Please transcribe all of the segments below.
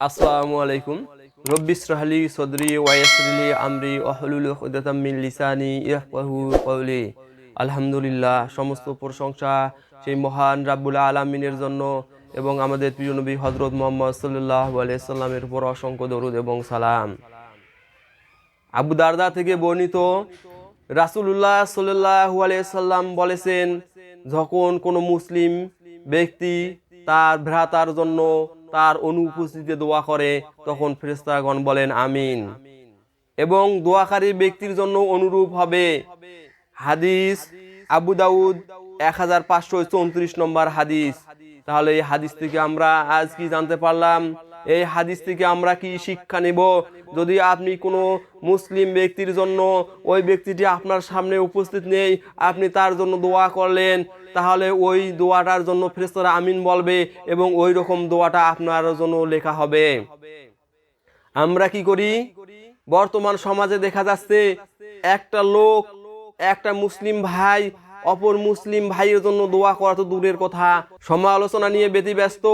আসসালামু আলাইকুম। সদরি ওয়াইসরিলি আমরি আলহামদুলিল্লাহ, সমস্ত প্রশংসা সেই মহান রাব্বুল আলামিনের জন্য এবং আমাদের প্রিয় নবী হজরত মোহাম্মদ সাল্লাল্লাহু আলাইহি সাল্লামের উপর অসংখ্য দরুদ এবং সালাম। আবু দারদা থেকে বর্ণিত রাসূলুল্লাহ সাল্লাল্লাহু আলাইহি সাল্লাম বলেছেন, যখন কোনো মুসলিম ব্যক্তি তার ভ্রাতার জন্য তার অনুপস্থিতিতে দোয়া করে, তখন ফেরেস্তাগণ বলেন, আমিন। এবং দোয়াকারী ব্যক্তির জন্য অনুরূপ হবে হাদিস আবু দাউদ এক হাজার পাঁচশো চৌত্রিশ নম্বর হাদিস। তাহলে এই হাদিস থেকে আমরা আজ কি জানতে পারলাম? এই হাদিস থেকে আমরা কি শিক্ষা নেব? যদি আপনি কোনো মুসলিম ব্যক্তির জন্য ওই ব্যক্তিটি আপনার সামনে উপস্থিত নেই, আপনি তার জন্য দোয়া করলেন, তাহলে ওই দোয়াটার জন্য ফেরেশতারা আমিন বলবে এবং ওই রকম দোয়াটা আপনার জন্য লেখা হবে। আমরা কি করি? বর্তমান সমাজে দেখা যাচ্ছে একটা লোক, একটা মুসলিম ভাই, অপর মুসলিম ভাইয়ের জন্য দোয়া করা তো দূরের কথা। সমালোচনা নিয়ে ব্যতিব্যস্ত।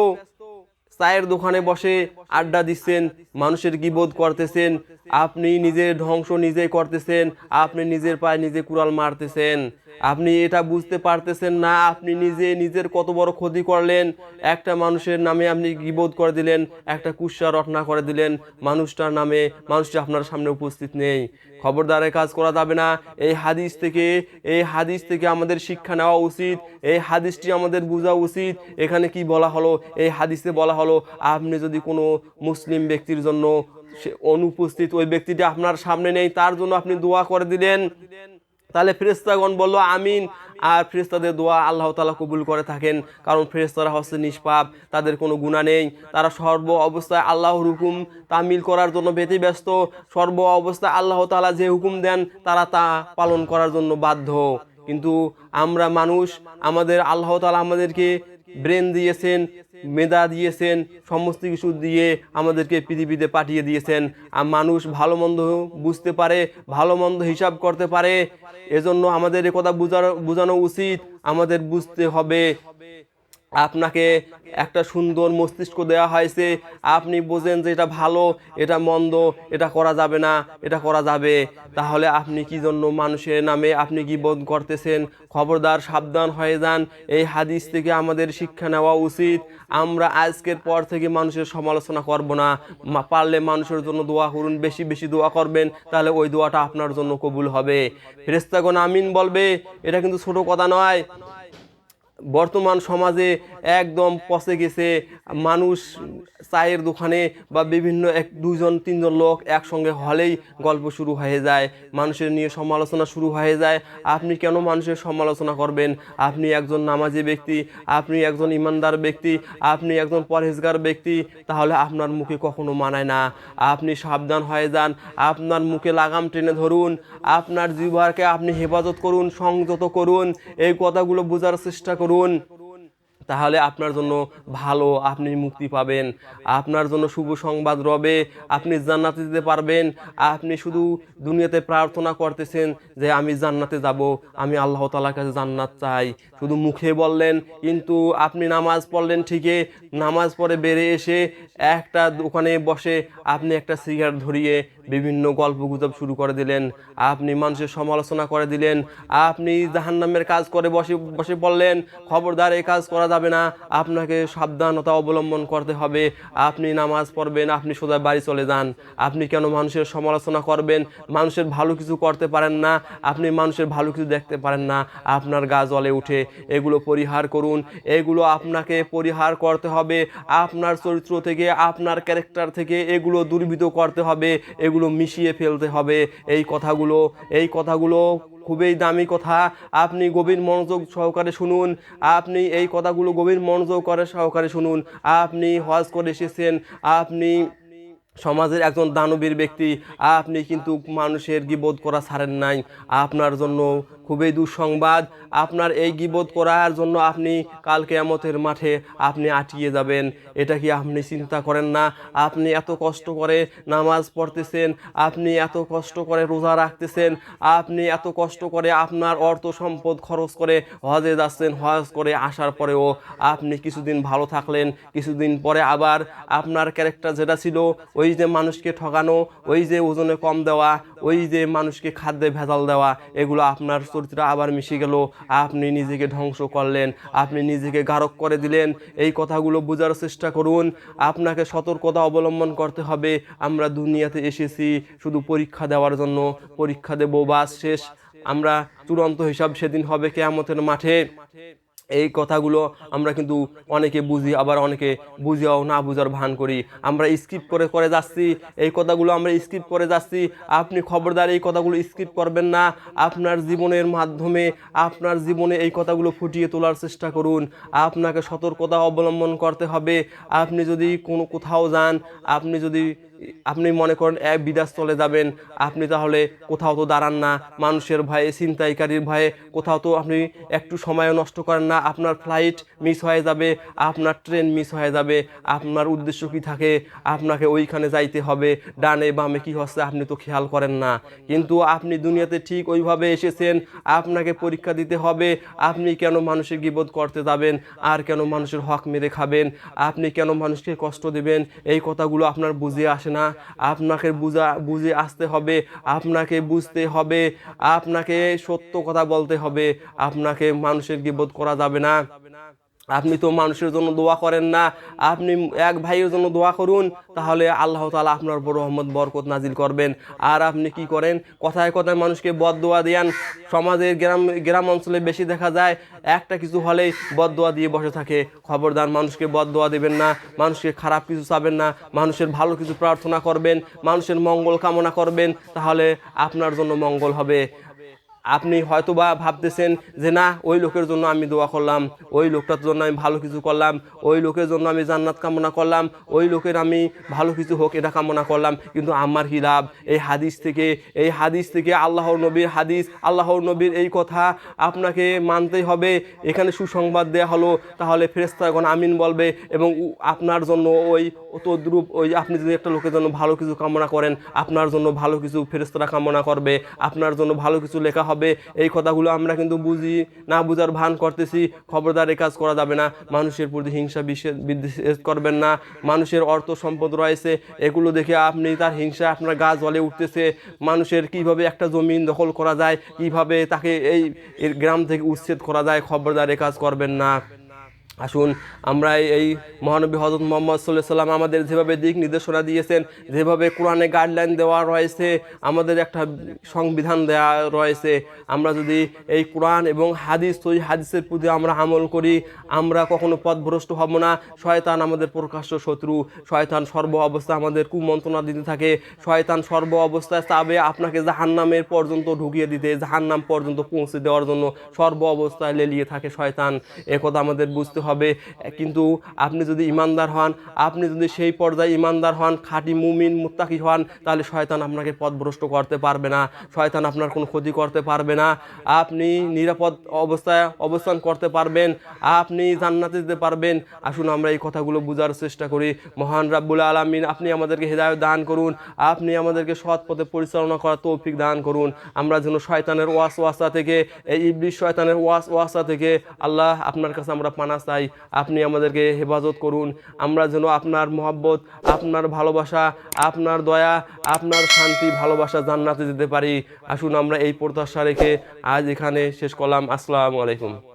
চায়ের দোকানে বসে আড্ডা দিচ্ছেন, মানুষের গিবোধ করতেছেন, আপনি নিজের ধ্বংস নিজে করতেছেন, আপনি নিজের পায়ে নিজে কুড়াল মারতেছেন। আপনি এটা বুঝতে পারতেছেন না, আপনি নিজে নিজের কত বড় ক্ষতি করলেন। একটা মানুষের নামে আপনি গিবোধ করে দিলেন, একটা কুৎসা রটনা করে দিলেন, মানুষটার নামে, মানুষটা আপনার সামনে উপস্থিত নেই। খবরদারে কাজ করা যাবে না। এই হাদিস থেকে, এই হাদিস থেকে আমাদের শিক্ষা নেওয়া উচিত, এই হাদিসটি আমাদের বোঝা উচিত। এখানে কি বলা হলো? এই হাদিসে বলা হলো, আপনি যদি কোনো মুসলিম ব্যক্তির জন্য সে অনুপস্থিত ওই ব্যক্তিটি আপনার সামনে নেই, তার জন্য আপনি দোয়া করে দিলেন। তাহলে ফেরেস্তাগণ বলল, আমিন। আর ফেরেস্তাদের দোয়া আল্লাহ তালা কবুল করে থাকেন, কারণ ফেরেস্তারা হচ্ছে নিষ্পাপ, তাদের কোনো গুণা নেই। তারা সর্ব অবস্থায় আল্লাহর হুকুম তামিল করার জন্য ব্যতি ব্যস্ত সর্ব অবস্থায় আল্লাহ তালা যে হুকুম দেন, তারা তা পালন করার জন্য বাধ্য। কিন্তু আমরা মানুষ, আমাদের আল্লাহ তালা আমাদেরকে ব্রেন দিয়েছেন মেধা দিয়েছেন, সমস্ত কিছু দিয়ে আমাদেরকে পৃথিবীতে পাঠিয়ে দিয়েছেন। আর মানুষ ভালো মন্দ বুঝতে পারে, ভালো মন্দ হিসাব করতে পারে। এজন্য আমাদের কথা বোঝানো বোঝানো উচিত। আমাদের বুঝতে হবে। আপনাকে একটা সুন্দর মস্তিষ্ক দেওয়া হয়েছে। আপনি বোঝেন যে এটা ভালো, এটা মন্দ, এটা করা যাবে না, এটা করা যাবে। তাহলে আপনি কি জন্য মানুষের নামে আপনি কি বোধ করতেছেন? খবরদার, সাবধান হয়ে যান। এই হাদিস থেকে আমাদের শিক্ষা নেওয়া উচিত। আমরা আজকের পর থেকে মানুষের সমালোচনা করব না। পারলে মানুষের জন্য দোয়া করুন, বেশি বেশি দোয়া করবেন, তাহলে ওই দোয়াটা আপনার জন্য কবুল হবে। ফেরেস্তাগণ আমিন বলবে, এটা কিন্তু ছোট কথা নয়। বর্তমান সমাজে একদম পচে গেছে। মানুষ চায়ের দোকানে বা বিভিন্ন এক দুজন তিনজন লোক একসঙ্গে হলেই গল্প শুরু হয়ে যায়। মানুষের নিয়ে সমালোচনা শুরু হয়ে যায়। আপনি কেন মানুষের সমালোচনা করবেন? আপনি একজন নামাজি ব্যক্তি, আপনি একজন ইমানদার ব্যক্তি, আপনি একজন পরহেজগার ব্যক্তি, তাহলে আপনার মুখে কখনো মানায় না। আপনি সাবধান হয়ে যান। আপনার মুখে লাগাম টেনে ধরুন। আপনার জিহ্বাকে আপনি হেফাজত করুন, সংযত করুন। এই কথাগুলো বোঝার চেষ্টা করুন। তাহলে আপনার জন্য ভালো আপনি মুক্তি পাবেন। আপনার জন্য শুভ সংবাদ রবে, আপনি জান্নাতে যেতে পারবেন। আপনি শুধু দুনিয়াতে প্রার্থনা করতেছেন যে আমি জান্নাতে যাব, আমি আল্লাহ তালার কাছে জান্নাত চাই। শুধু মুখে বললেন, কিন্তু আপনি নামাজ পড়লেন ঠিকই, নামাজ পড়ে বেড়ে এসে একটা দোকানে বসে আপনি একটা সিগারেট ধরিয়ে বিভিন্ন গল্প গুজব শুরু করে দিলেন। আপনি মানুষের সমালোচনা করে দিলেন। আপনি জাহান্নামের কাজ করে বসে বসে পড়লেন। খবরদার এই কাজ করা যাবে না। আপনাকে সাবধানতা অবলম্বন করতে হবে। আপনি নামাজ পড়বেন, আপনি সোজা বাড়ি চলে যান। আপনি কেন মানুষের সমালোচনা করবেন? মানুষের ভালো কিছু করতে পারেন না। আপনি মানুষের ভালো কিছু দেখতে পারেন না। আপনার গা জলে উঠে। এগুলো পরিহার করুন। এগুলো আপনাকে পরিহার করতে হবে। আপনার চরিত্র থেকে, আপনার ক্যারেক্টার থেকে এগুলো দুর্বৃত করতে হবে। এগুলো মিশিয়ে ফেলতে হবে। এই কথাগুলো এই কথাগুলো খুবই দামি কথা। আপনি গভীর মনোযোগ সহকারে শুনুন। আপনি এই কথাগুলো গভীর মনোযোগ করে সহকারে শুনুন। আপনি হজ করে এসেছেন। আপনি সমাজের একজন দানবীর ব্যক্তি, আপনি কিন্তু মানুষের গিবোধ করা ছাড়েন নাই। আপনার জন্য খুবই দুঃসংবাদ। আপনার এই গিবোধ করার জন্য আপনি কাল কেয়ামতের মাঠে আপনি আটকিয়ে যাবেন। এটা কি আপনি চিন্তা করেন না? আপনি এত কষ্ট করে নামাজ পড়তেছেন, আপনি এত কষ্ট করে রোজা রাখতেছেন, আপনি এত কষ্ট করে আপনার অর্থ সম্পদ খরচ করে হজে যাচ্ছেন, হজ করে আসার পরেও আপনি কিছুদিন ভালো থাকলেন, কিছুদিন পরে আবার আপনার ক্যারেক্টার যেটা ছিল ওই যে মানুষকে ঠকানো, ওই যে ওজনে কম দেওয়া, ওই যে মানুষকে খাদ্যে ভেজাল দেওয়া, এগুলো আপনার চরিত্র আবার মিশে গেল। আপনি নিজেকে ধ্বংস করলেন, আপনি নিজেকে গারক করে দিলেন। এই কথাগুলো বোঝার চেষ্টা করুন। আপনাকে সতর্কতা অবলম্বন করতে হবে। আমরা দুনিয়াতে এসেছি শুধু পরীক্ষা দেওয়ার জন্য। পরীক্ষা দেবো, বাস শেষ। আমরা চূড়ান্ত হিসাব সেদিন হবে কেয়ামতের মাঠে। এই কথাগুলো আমরা কিন্তু অনেকে বুঝি, আবার অনেকে বুঝিও না বুঝার ভান করি। আমরা স্কিপ করে করে যাচ্ছি, এই কথাগুলো আমরা স্কিপ করে যাচ্ছি। আপনি খবরদার, এই কথাগুলো স্কিপ করবেন না। আপনার জীবনের মাধ্যমে, আপনার জীবনে এই কথাগুলো ফুটিয়ে তোলার চেষ্টা করুন। আপনাকে সতর্কতা অবলম্বন করতে হবে। আপনি যদি কোনো কোথাও যান, আপনি যদি আপনি মনে করেন এক চলে যাবেন, আপনি তাহলে কোথাও তো দাঁড়ান না, মানুষের ভয়ে, ছিনতাইকারীর ভয়ে কোথাও তো আপনি একটু সময় নষ্ট করেন না, আপনার ফ্লাইট মিস হয়ে যাবে, আপনার ট্রেন মিস হয়ে যাবে, আপনার উদ্দেশ্য কি থাকে, আপনাকে ওইখানে যাইতে হবে, ডানে বামে কি হচ্ছে আপনি তো খেয়াল করেন না। কিন্তু আপনি দুনিয়াতে ঠিক ওইভাবে এসেছেন, আপনাকে পরীক্ষা দিতে হবে, আপনি কেন মানুষের গিবোধ করতে যাবেন, আর কেন মানুষের হক মেরে খাবেন, আপনি কেন মানুষকে কষ্ট দেবেন, এই কথাগুলো আপনার বুঝে আসে না, আপনাকে বুঝা, বুঝে আসতে হবে, আপনাকে বুঝতে হবে, আপনাকে সত্য কথা বলতে হবে, আপনাকে মানুষের গিবোধ করা যাবে না। আপনি তো মানুষের জন্য দোয়া করেন না, আপনি এক ভাইয়ের জন্য দোয়া করুন, তাহলে আল্লাহ তালা আপনার বড় রহমত, বরকত নাজিল করবেন। আর আপনি কি করেন? কথায় কথায় মানুষকে বদ দোয়া দেন। সমাজের গ্রাম গ্রাম অঞ্চলে বেশি দেখা যায়, একটা কিছু হলেই বদ দোয়া দিয়ে বসে থাকে। খবরদার মানুষকে বদ দোয়া দেবেন না, মানুষকে খারাপ কিছু চাবেন না, মানুষের ভালো কিছু প্রার্থনা করবেন, মানুষের মঙ্গল কামনা করবেন, তাহলে আপনার জন্য মঙ্গল হবে। আপনি হয়তোবা ভাবতেছেন যে না, ওই লোকের জন্য আমি দোয়া করলাম, ওই লোকটার জন্য আমি ভালো কিছু করলাম, ওই লোকের জন্য আমি জান্নাত কামনা করলাম, ওই লোকের আমি ভালো কিছু হোক এটা কামনা করলাম। কিন্তু আমার কি লাভ? এই হাদিস থেকে, এই হাদিস থেকে আল্লাহর নবীর হাদিস, আল্লাহর নবীর এই কথা আপনাকে মানতেই হবে। এখানে সুসংবাদ দেওয়া হলো, তাহলে ফেরেস্তাগণ আমিন বলবে এবং আপনার জন্য ওই তদ্রুপ ওই আপনি যদি একটা লোকের জন্য ভালো কিছু কামনা করেন, আপনার জন্য ভালো কিছু ফেরেস্তারা কামনা করবে, আপনার জন্য ভালো কিছু লেখা হবে, এই কথাগুলো আমরা কিন্তু বুঝি, না বুঝার ভান করতেছি, খবরদার এ কাজ করা যাবে না। মানুষের প্রতি হিংসা বিদ্বেষ করবেন না। মানুষের অর্থ সম্পদ রয়েছে, এগুলো দেখে আপনি তার হিংসা আপনার গা জলে উঠতেছে। মানুষের কীভাবে একটা জমিন দখল করা যায়, কীভাবে তাকে এই গ্রাম থেকে উচ্ছেদ করা যায়, খবরদার এ কাজ করবেন না। আসুন, আমরা এই- মহানবী হজরত মোহাম্মদ সাল্লাহ সাল্লাম আমাদের যেভাবে দিক নির্দেশনা দিয়েছেন, যেভাবে কোরআনে গাইডলাইন দেওয়া রয়েছে, আমাদের একটা সংবিধান দেওয়া রয়েছে, আমরা যদি এই কোরআন এবং হাদিস ওই হাদিসের প্রতি আমরা আমল করি, আমরা কখনো পথভ্রষ্ট হব না। শয়তান আমাদের প্রকাশ্য শত্রু, শয়তান সর্ব অবস্থা আমাদের কুমন্ত্রণা দিতে থাকে, শয়তান সর্ব অবস্থায় চাবে আপনাকে জাহান্নামের পর্যন্ত ঢুকিয়ে দিতে, জাহান্নাম পর্যন্ত পৌঁছে দেওয়ার জন্য সর্ব অবস্থায় লেলিয়ে থাকে শয়তান। একথা আমাদের বুঝতে হবে। কিন্তু আপনি যদি ইমানদার হন, আপনি যদি সেই পর্যায়ে ইমানদার হন, খাঁটি মুমিন, মুত্তাকি হন, তাহলে শয়তান আপনাকে পথভ্রষ্ট করতে পারবে না। শয়তান আপনার কোনো ক্ষতি করতে পারবে না। আপনি নিরাপদ অবস্থায় অবস্থান করতে পারবেন। আপনি জান্নাতে যেতে পারবেন। আসুন আমরা এই কথাগুলো বোঝার চেষ্টা করি। মহান রাব্বুল আলমিন, আপনি আমাদেরকে হেদায়ত দান করুন। আপনি আমাদেরকে সৎ পথে পরিচালনা করার তৌফিক দান করুন। আমরা যেন শয়তানের ওয়াস ওয়াসা থেকে, এই ইবলিশ শয়তানের ওয়াস ওয়াসা থেকে আল্লাহ আপনার কাছে আমরা পানা চাই, আপনি আমাদেরকে হেফাজত করুন। আমরা যেন আপনার মহব্বত, আপনার ভালোবাসা, আপনার দয়া, আপনার শান্তি, ভালোবাসা জান্নাতে যেতে পারি। আসুন আমরা এই প্রত্যাশা রেখে আজ এখানে শেষ করলাম। আসসালামু আলাইকুম।